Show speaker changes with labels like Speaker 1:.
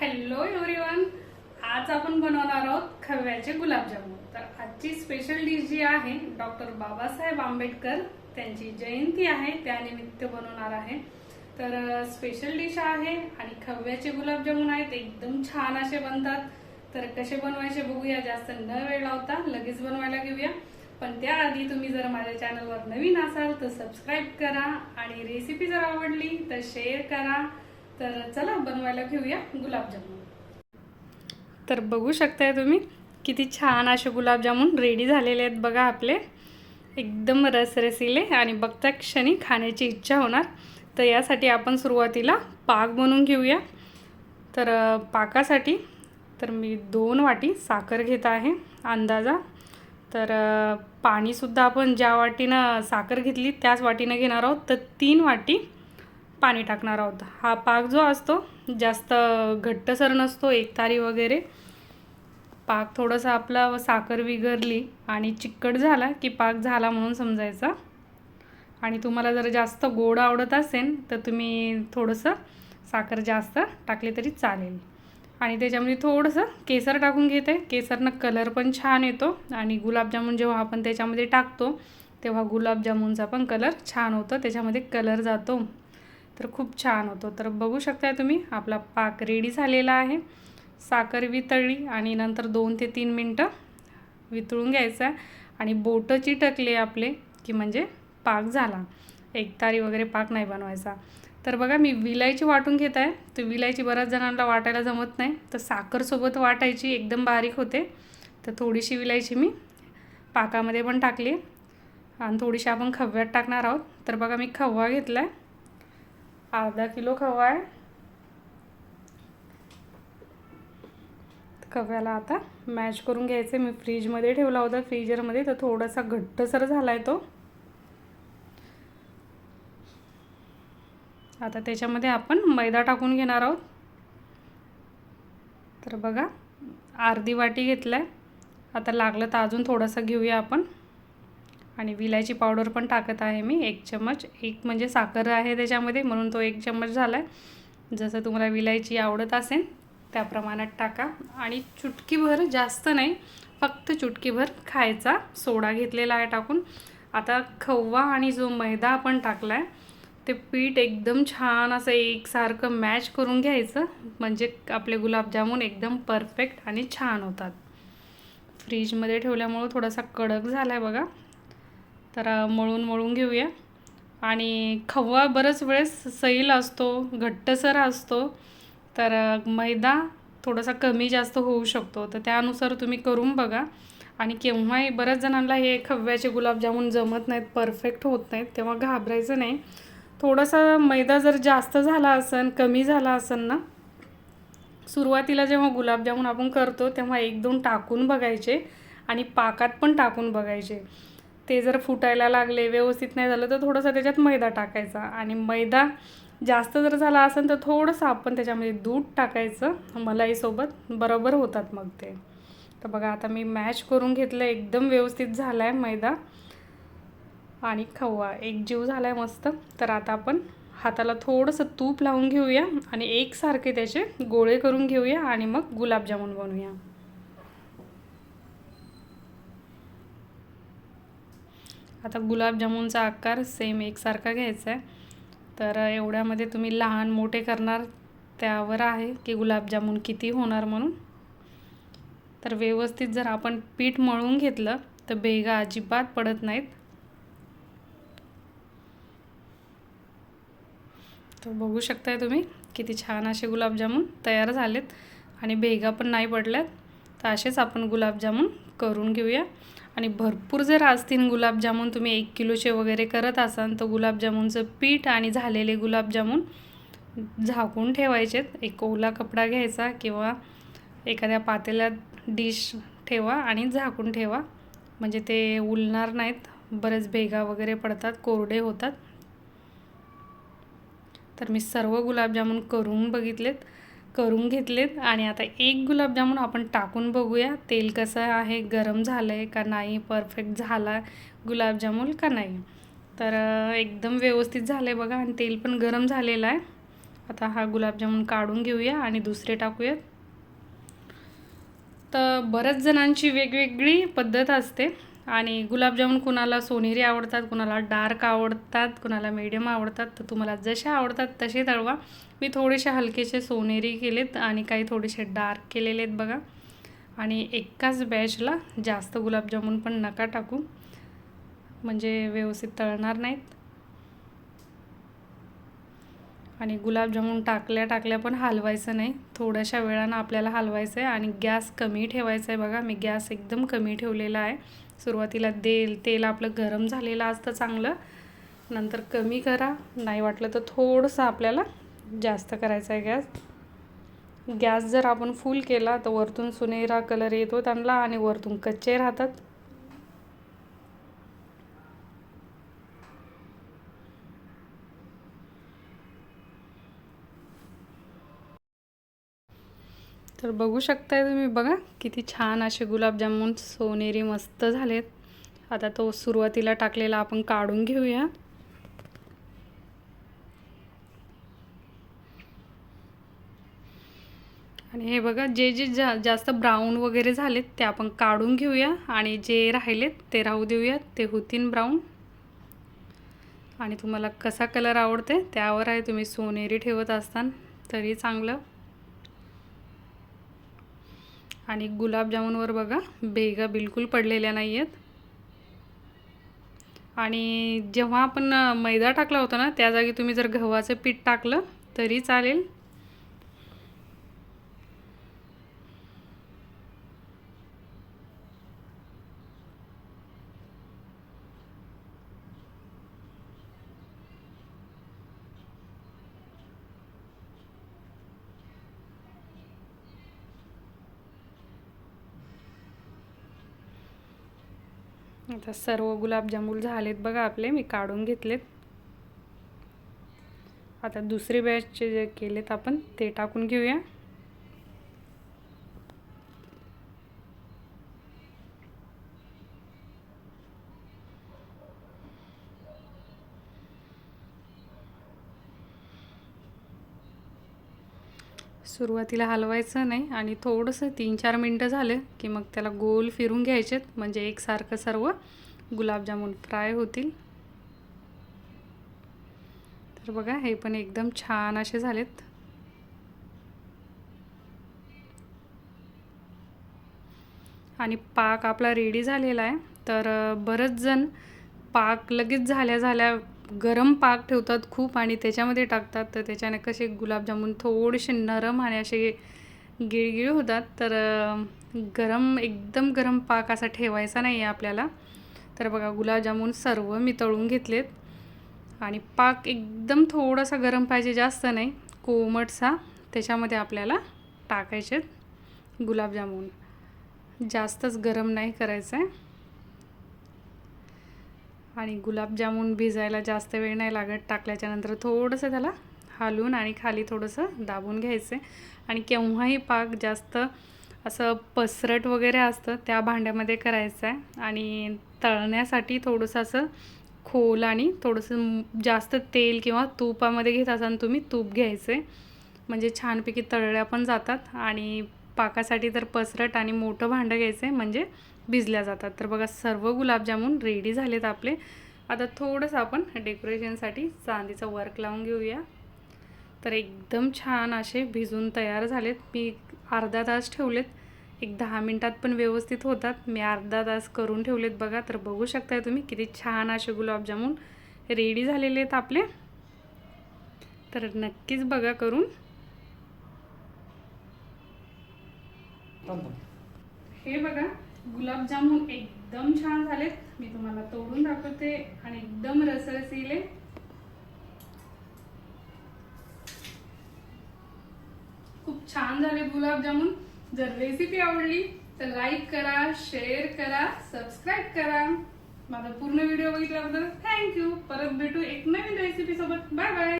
Speaker 1: Hello everyone आज आपण बनवणार आहोत खव्याचे गुलाबजामुन. तर आजची स्पेशल डिश जी आहे डॉक्टर बाबासाहेब आंबेडकर त्यांची जयंती आहे त्यानिमित्त बनवणार आहे. तर स्पेशल डिश आहे आणि खव्याचे गुलाबजामुन आहेत एकदम छान असे बनतात. तर कसे बनवायचे बघूया जास्त न वेळ लावता लगेच बनवायला घेऊया. पण त्याआधी तुम्ही जर माझ्या चॅनलवर नवीन असाल तर सबस्क्राईब करा आणि रेसिपी जर आवडली तर शेअर करा. तर चला बनवायला घेऊया गुलाबजामुन. तर बघू शकताय तुम्ही किती छान असे गुलाबजामुन रेडी झालेले आहेत बघा आपले. एकदम रसरसीले आणि बघता क्षणी खाण्याची इच्छा होणार. तर यासाठी आपण सुरुवातीला पाक बनवून घेऊया. तर पाकासाठी तर मी दोन वाटी साखर घेत आहे अंदाजा. तर पाणीसुद्धा आपण ज्या वाटीनं साखर घेतली त्याच वाटीनं घेणार आहोत. तर तीन वाटी पाणी टाकणार आहोत. हा पाक जो असतो जास्त घट्टसर नसतो एकतारी वगैरे. पाक थोडंसं आपला साखर विगरली आणि चिकट झाला की पाक झाला म्हणून समजायचा. आणि तुम्हाला जर जास्त गोड आवडत असेल तर तुम्ही थोडंसं साखर जास्त टाकली तरी चालेल. आणि त्याच्यामध्ये थोडंसं केसर टाकून घेते. केसरनं कलर पण छान येतो आणि गुलाबजामुन जेव्हा आपण त्याच्यामध्ये टाकतो तेव्हा गुलाबजामुनचा पण कलर छान होतो. त्याच्यामध्ये कलर जातो. तर खूप छान होतो. तर बघू शकताय तुम्ही आपला पाक रेडी झालेला आहे. साखर वितळली आणि नंतर दोन ते तीन मिनटं वितळून घ्यायचं आहे. आणि बोटं चिटकले आपले की म्हणजे पाक झाला. एकतारी वगैरे पाक नाही बनवायचा. तर बघा मी विलायची वाटून घेत आहे. तर विलायची बऱ्याच जणांना वाटायला जमत नाही. तर साखरसोबत वाटायची एकदम बारीक होते. तर थोडीशी विलायची मी पाकामध्ये पण टाकली. आणि थोडीशी आपण खव्यात टाकणार आहोत. तर बघा मी खवा घेतला आहे अर्धा किलो खवा आहे खव्याला आता मॅच करून घ्यायचं. मी फ्रीजमध्ये ठेवला होता फ्रीजरमध्ये. तर थोडासा घट्टसर झाला आहे तो. आता त्याच्यामध्ये आपण मैदा टाकून घेणार आहोत. तर बघा अर्धी वाटी घेतला आहे आता लागलं तर अजून थोडंसं घेऊया आपण. आणि विलायची पावडर पण टाकत आहे मी एक चम्मच. एक म्हणजे साखर आहे त्याच्यामध्ये म्हणून तो एक चम्मच झाला आहे जसं तुम्हाला विलायची आवडत असेल त्या प्रमाणात टाका. आणि चुटकीभर जास्त नाही फक्त चुटकीभर खायचा. सोडा घेतलेला आहे टाकून. आता खव्वा आणि जो मैदा आपण टाकला आहे ते पीठ एकदम छान असं एकसारखं मॅच करून घ्यायचं. म्हणजे आपले गुलाबजामुन एकदम परफेक्ट आणि छान होतात. फ्रीजमध्ये ठेवल्यामुळं थोडासा कडक झाला आहे बघा. तर मळून मळून घेऊया. आणि खवा बरंच वेळेस सैल असतो घट्टसर असतो. तर मैदा थोडासा कमी जास्त होऊ शकतो. तर त्यानुसार तुम्ही करून बघा. आणि केव्हाही बऱ्याच जणांना हे खव्याचे गुलाबजामुन जमत नाहीत परफेक्ट होत नाहीत तेव्हा घाबरायचं नाही. थोडासा मैदा जर जास्त झाला असेल कमी झाला असेल ना सुरुवातीला जेव्हा गुलाबजामुन आपण करतो तेव्हा एक दोन टाकून बघायचे आणि पाकात पण टाकून बघायचे. ते जर फुटायला लागले व्यवस्थित नाही झालं तर थोडंसं त्याच्यात मैदा टाकायचा. आणि मैदा जास्त जर झाला असेल तर थोडंसं आपण त्याच्यामध्ये दूध टाकायचं मलाईसोबत. बरोबर होतात मग ते. तर बघा आता मी मॅश करून घेतलं एकदम व्यवस्थित झाला आहे मैदा. आणि खवा एक जीव झाला आहे मस्त. तर आता आपण हाताला थोडंसं तूप लावून घेऊया आणि एकसारखे त्याचे गोळे करून घेऊया आणि मग गुलाबजामुन बनवूया. आता गुलाबजामुनचा आकार सेम एकसारखा घ्यायचा आहे. तर एवढ्यामध्ये तुम्ही लहान मोठे करणार त्यावर आहे की गुलाबजामुन किती होणार म्हणून. तर व्यवस्थित जर आपण पीठ मळून घेतलं तर भेगा अजिबात पडत नाहीत. तर बघू शकताय तुम्ही किती छान असे गुलाबजामुन तयार झालेत. आणि भेगा पण नाही पडल्यात. तर असेच आपण गुलाबजामुन करून घेऊया. आणि भरपूर जर असतील गुलाबजामून तुम्ही एक किलोचे वगैरे करत असाल तर गुलाबजामुनचं पीठ आणि झालेले गुलाबजामून झाकून ठेवायचेत. एक ओला कपडा घ्यायचा किंवा एखाद्या पातेल्यात डिश ठेवा आणि झाकून ठेवा. म्हणजे ते उलणार नाहीत बरेच भेगा वगैरे पडतात कोरडे होतात. तर मी सर्व गुलाबजामून करून बघितलेत. करून घेतलेत. आणि आता एक गुलाबजामुन आपण टाकून बघूया. तेल कसं आहे गरम झालं आहे का नाही परफेक्ट झाला गुलाबजामुन का नाही. तर एकदम व्यवस्थित झालं आहे बघा आणि तेल पण गरम झालेलं आहे. आता हा गुलाबजामुन काढून घेऊया आणि दुसरे टाकूयात. तर बऱ्याच जणांची वेगवेगळी पद्धत असते. आणि गुलाबजामुन कुणाला सोनेरी आवडतात कुणाला डार्क आवडतात कुणाला मीडियम आवडतात तर तुम्हाला जसे आवडतात तसे तळवा. मी थोडेसे हलकेसे सोनेरी केलेत आणि काही थोडेसे डार्क केलेले आहेत बघा. आणि एकाच बॅचला जास्त गुलाबजामुन पण नका टाकू. म्हणजे व्यवस्थित तळणार नाहीत. आणि गुलाबजामुन टाकल्या टाकल्या पण हलवायचं नाही. थोड्याशा वेळानं आपल्याला हलवायचं आहे आणि गॅस कमी ठेवायचा आहे बघा. मी गॅस एकदम कमी ठेवलेला आहे. सुरुवातीला तेल तेल आपलं गरम झालेलं असतं चांगलं. नंतर कमी करा. नाही वाटलं तर थोडंसं आपल्याला जास्त करायचं आहे गॅस. गॅस जर आपण फुल केला तर वरतून सुनेरा कलर येतो त्यांना आणि वरतून कच्चे राहतात. तर बघू शकताय तुम्ही बघा किती छान असे गुलाबजामुन सोनेरी मस्त झालेत. आता तो सुरुवातीला टाकलेला आपण काढून घेऊया. आणि हे बघा जे जे जा जास्त ब्राऊन वगैरे झालेत ते आपण काढून घेऊया. आणि जे राहिलेत ते राहू देऊयात ते होतीन ब्राऊन. आणि तुम्हाला कसा कलर आवडते त्यावर आहे तुम्ही सोनेरी ठेवत असताना तरी चांगलं. आणि गुलाबजामुनवर बघा भेगा बिलकुल पडलेल्या नाही आहेत आणि जेव्हा आपण मैदा टाकला होता ना त्या जागी तुम्ही जर गव्हाचं पीठ टाकलं तरी चालेल. आता सर्व गुलाबजामुन झालेत बघा आपले मी काढून घेतलेत. आता दुसरे बॅचचे जे केलेत आपण ते टाकून घेऊया. सुरुवातीला हलवायचं नाही आणि थोडंसं तीन चार मिनटं झालं की मग त्याला गोल फिरून घ्यायचेत म्हणजे एकसारखं सर्व गुलाबजामुन फ्राय होतील. तर बघा हे पण एकदम छान असे झालेत. आणि पाक आपला रेडी झालेला आहे. तर बरंच जण पाक लगेच झाल्या झाल्या गरम पाक ठेवतात खूप आणि त्याच्यामध्ये टाकतात. तर त्याच्याने कसे गुलाबजामुन थोडेसे नरम आणि असे गिळगिळ होतात. तर गरम एकदम गरम पाक असा ठेवायचा नाही आहे आपल्याला. तर बघा गुलाबजामुन सर्व मी तळून घेतलेत. आणि पाक एकदम थोडासा गरम पाहिजे जास्त नाही कोमटसा. त्याच्यामध्ये आपल्याला टाकायचे गुलाबजामुन. जास्तच गरम नाही करायचं आहे आणि गुलाबजामून भिजायला जास्त वेळ नाही लागत टाकल्याच्यानंतर थोडंसं त्याला हालून आणि खाली थोडंसं दाबून घ्यायचं. आणि केव्हाही पाक जास्त असं पसरट वगैरे असतं त्या भांड्यामध्ये करायचं आहे. आणि तळण्यासाठी थोडंसं असं खोल आणि थोडंसं जास्त तेल किंवा तुपामध्ये घेत असाल तुम्ही तूप घ्यायचं. आहे म्हणजे छानपैकी तळल्या पण जातात आणि पाकासाठी तर पसरट आणि मोठं भांडं घ्यायचं आहे म्हणजे भिजल्या जातात. तर बघा सर्व गुलाबजामून रेडी झालेत आपले. आता थोडंसं आपण डेकोरेशनसाठी चांदीचं वर्क लावून घेऊया. तर एकदम छान असे भिजून तयार झालेत. मी अर्धा तास ठेवलेत. एक दहा मिनटात पण व्यवस्थित होतात. मी अर्धा तास करून ठेवलेत बघा. तर बघू शकताय तुम्ही किती छान असे गुलाबजामून रेडी झालेले आहेत आपले. तर नक्कीच बघा करून हे बघा गुलाबजामुन एकदम छान झालेत. मी तुम्हाला तोडून दाखवते आणि एकदम रसरसिले. खूप छान झाले गुलाबजामुन. जर रेसिपी आवडली तर लाईक करा शेअर करा सबस्क्राईब करा. माझा पूर्ण व्हिडिओ बघितल्याबद्दल थँक्यू परत भेटू एक नवीन रेसिपी सोबत. Bye bye